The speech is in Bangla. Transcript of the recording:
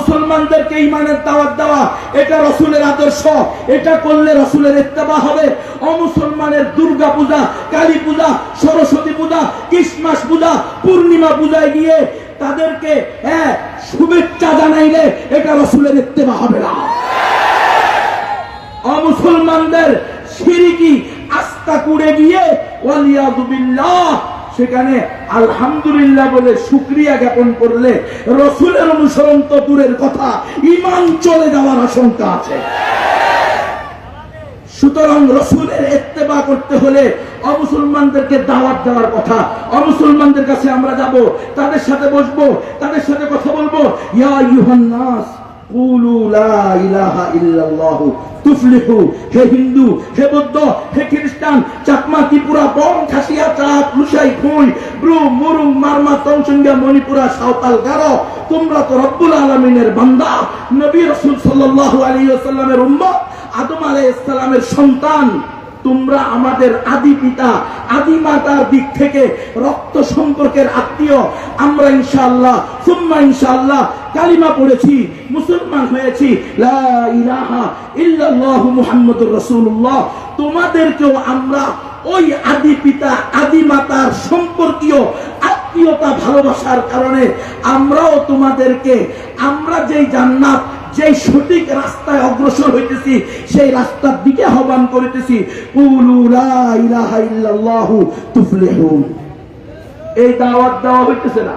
অমুসলমানদেরকে ইমানের দাওয়াত দেওয়া, এটা রসুলের আদর্শ, এটা করলে রসুলের ইত্তেবা হবে। অমুসলমানের দুর্গা পূজা, কালী পূজা, সরস্বতী পূজা, ক্রিসমাস পূজা, পূর্ণিমা পূজায় গিয়ে তাদেরকে হ্যাঁ শুভেচ্ছা জানাইলে এটা রসুলের ইত্তেবা হবে না। অমুসলমানদের সিরিকি আস্থা কুড়ে গিয়ে ওয়ালিয়াদুবিল্লাহ সেখানে আলহামদুলিল্লাহ বলে শুক্রিয়া জ্ঞাপন করলে রসুলের অনুসরণ তো দূরের কথা ইমান চলে যাওয়ার আশঙ্কা আছে। সুতরাং রসুলের ইত্তেবা করতে হলে অমুসলমানদেরকে দাওয়াত দেওয়ার কথা, অমুসলমানদের কাছে আমরা যাব, তাদের সাথে বসবো, তাদের সাথে কথা বলব। ইয়া ইউহান্নাস হে হিন্দু, হে বৌদ্ধ, হে খুই ব্রু, মুরুং, মারমা তংসঙ্গা মণিপুরা, সাঁওতাল, গারো, তোমরা তো রব্বুল আলমিনের বান্দা। নবী রসুল সাল্লাল্লাহু আলাইহি ওয়াসাল্লামের উম্মত, আদম আলাইহিসসালামের সন্তান। তোমরা আমাদের আদি পিতা, আদি মাতার দিক থেকে রক্ত সম্পর্কের আত্মীয়। আমরা ইনশাআল্লাহ, সুম্মা ইনশাআল্লাহ কালিমা পড়েছি, মুসলমান হয়েছি। লা ইলাহা ইল্লাল্লাহু মুহাম্মাদুর রাসূলুল্লাহ। তোমাদেরকেও আমরা ওই আদি পিতা, আদি ভালোবাসার কারণে আমরাও তোমাদেরকে, আমরা যেই জান্নাত যে সঠিক রাস্তায় অগ্রসর হইতেছি, সেই রাস্তার দিকে আহ্বান করিতেছি। এই দাওয়াত দেওয়া হইতেছে না।